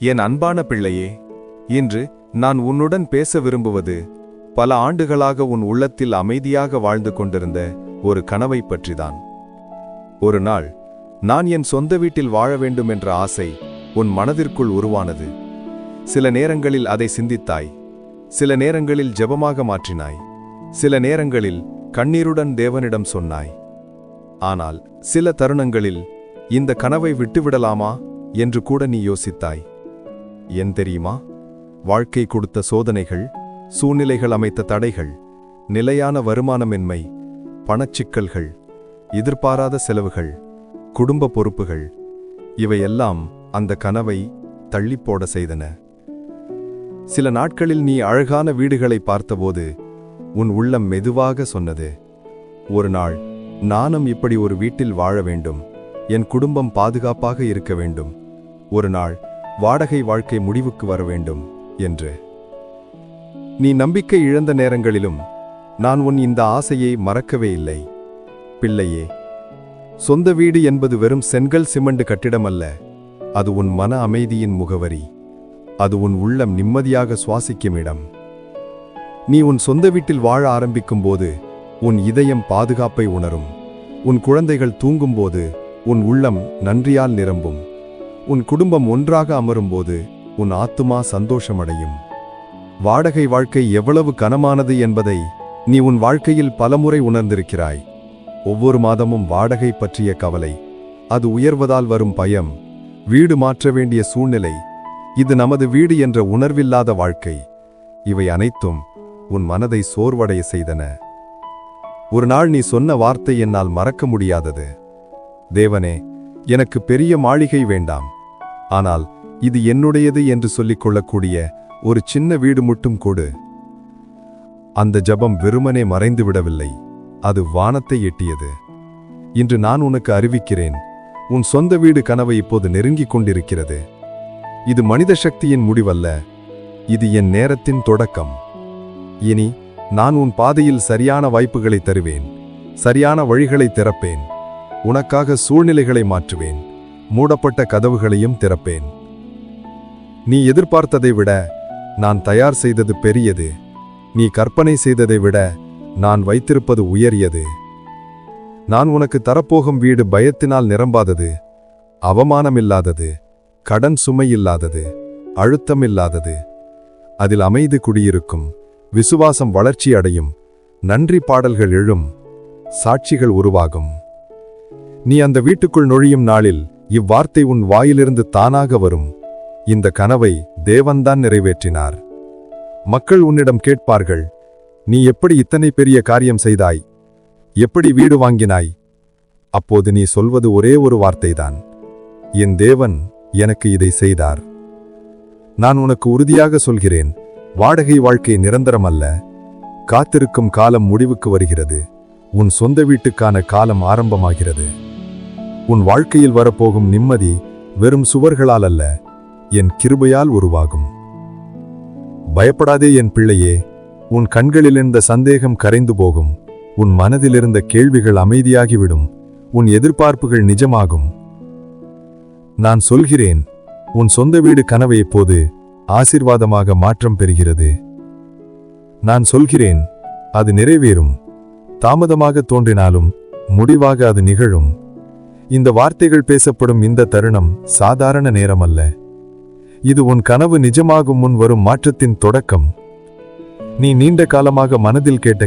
என் அன்பான பிள்ளையே இன்று நான் உன்னுடன் பேச விரும்புவது பல ஆண்டுகளாக உன் உள்ளத்தில் அமைதியாக வாழ்ந்து கொண்டிருந்த ஒரு கனவைப் பற்றிதான். ஒரு நாள் நான் என் சொந்த வீட்டில் வாழ வேண்டும் என்ற ஆசை உன் மனதிற்குள் உருவானது. சில நேரங்களில் அதை சிந்தித்தாய் சில நேரங்களில் ஜெபமாக மாற்றினாய் சில நேரங்களில் கண்ணீருடன் தேவனிடம் சொன்னாய். ஆனால் சில தருணங்களில் இந்த கனவை விட்டுவிடலாமா என்று கூட நீ யோசித்தாய். என் தெரியுமா? வாழ்க்கை கொடுத்த சோதனைகள் சூழ்நிலைகள் அமைத்த தடைகள் நிலையான வருமானமின்மை பணச்சிக்கல்கள் எதிர்பாராத செலவுகள் குடும்ப பொறுப்புகள் இவையெல்லாம் அந்த கனவை தள்ளிப்போட செய்தன. சில நாட்களில் நீ அழகான வீடுகளை பார்த்தபோது உன் உள்ளம் மெதுவாக சொன்னது ஒரு நாள் நானும் இப்படி ஒரு வீட்டில் வாழ வேண்டும். என் குடும்பம் பாதுகாப்பாக இருக்க வேண்டும். ஒரு நாள் வாடகை வாழ்க்கை முடிவுக்கு வர வேண்டும் என்று. நீ நம்பிக்கை இழந்த நேரங்களிலும் நான் உன் இந்த ஆசையை மறக்கவே இல்லை. பிள்ளையே சொந்த வீடு என்பது வெறும் செங்கல் சிமெண்ட் கட்டிடமல்ல அது உன் மன அமைதியின் முகவரி. அது உன் உள்ளம் நிம்மதியாக சுவாசிக்கும் இடம். நீ உன் சொந்த வீட்டில் வாழ ஆரம்பிக்கும் போது உன் இதயம் பாதுகாப்பை உணரும். உன் குழந்தைகள் தூங்கும்போது உன் உள்ளம் நன்றியால் நிரம்பும். உன் குடும்பம் ஒன்றாக அமரும்போது உன் ஆத்துமா சந்தோஷமடையும். வாடகை வாழ்க்கை எவ்வளவு கனமானது என்பதை நீ உன் வாழ்க்கையில் பலமுறை உணர்ந்திருக்கிறாய். ஒவ்வொரு மாதமும் வாடகை பற்றிய கவலை அது உயர்வதால் வரும் பயம் வீடு மாற்ற வேண்டிய சூழ்நிலை இது நமது வீடு என்ற உணர்வில்லாத வாழ்க்கை. இவை அனைத்தும் உன் மனதை சோர்வடைய செய்தன. ஒரு நாள் நீ சொன்ன வார்த்தை என்னால் மறக்க முடியாதது. தேவனே எனக்கு பெரிய மாளிகை வேண்டாம். ஆனால் இது என்னுடையது என்று சொல்லிக் கொள்ளக்கூடிய ஒரு சின்ன வீடு மட்டும் கொடு. அந்த ஜபம் வெறுமனே மறைந்து விடவில்லை. அது வானத்தை எட்டியது. இன்று நான் உனக்கு அறிவிக்கிறேன். உன் சொந்த வீடு கனவை இப்போது நெருங்கிக் கொண்டிருக்கிறது. இது மனித சக்தியின் முடிவல்ல. இது என் நேரத்தின் தொடக்கம். இனி நான் உன் பாதையில் சரியான வாய்ப்புகளை தருவேன். சரியான வழிகளை திறப்பேன். உனக்காக சூழ்நிலைகளை மாற்றுவேன். மூடப்பட்ட கதவுகளையும் திறப்பேன். நீ எதிர்பார்த்ததை விட நான் தயார் செய்தது பெரியது. நீ கற்பனை செய்ததை விட நான் வைத்திருப்பது உயரியது. நான் உனக்கு தரப்போகும் வீடு பயத்தினால் நிரம்பாதது. அவமானமில்லாதது. கடன் சுமையில்லாதது. அழுத்தமில்லாதது. அதில் அமைதி குடியிருக்கும். விசுவாசம் வளர்ச்சி அடையும். நன்றி பாடல்கள் எழும். சாட்சிகள் உருவாகும். நீ அந்த வீட்டுக்குள் நுழையும் நாளில் இவ்வார்த்தை உன் வாயிலிருந்து தானாக வரும். இந்த கனவை தேவன்தான் நிறைவேற்றினார். மக்கள் உன்னிடம் கேட்பார்கள் நீ எப்படி இத்தனை பெரிய காரியம் செய்தாய்? எப்படி வீடு வாங்கினாய்? அப்போது நீ சொல்வது ஒரே ஒரு வார்த்தைதான். என் தேவன் எனக்கு இதை செய்தார். நான் உனக்கு உறுதியாக சொல்கிறேன் வாடகை வாழ்க்கை நிரந்தரம் அல்ல. காத்திருக்கும் காலம் முடிவுக்கு வருகிறது. உன் சொந்த வீட்டுக்கான காலம் ஆரம்பமாகிறது. உன் வாழ்க்கையில் வரப்போகும் நிம்மதி வெறும் சுவர்களால் அல்ல என் கிருபையால் உருவாகும். பயப்படாதே என் பிள்ளையே உன் கண்களிலிருந்த சந்தேகம் கரைந்து போகும் உன் மனதிலிருந்த கேள்விகள் அமைதியாகிவிடும் உன் எதிர்பார்ப்புகள் நிஜமாகும். நான் சொல்கிறேன் உன் சொந்த வீடு கனவை இப்போது ஆசிர்வாதமாக மாற்றம் பெறுகிறது. நான் சொல்கிறேன் அது நிறைவேறும் தாமதமாக தோன்றினாலும் முடிவாக அது நிகழும். இந்த வார்த்தைகள் பேசப்படும் இந்த தருணம் சாதாரண நேரம் அல்ல இது உன் கனவு நிஜமாகும் முன் வரும் மாற்றத்தின் தொடக்கம். நீ நீண்ட காலமாக மனதில் கேட்ட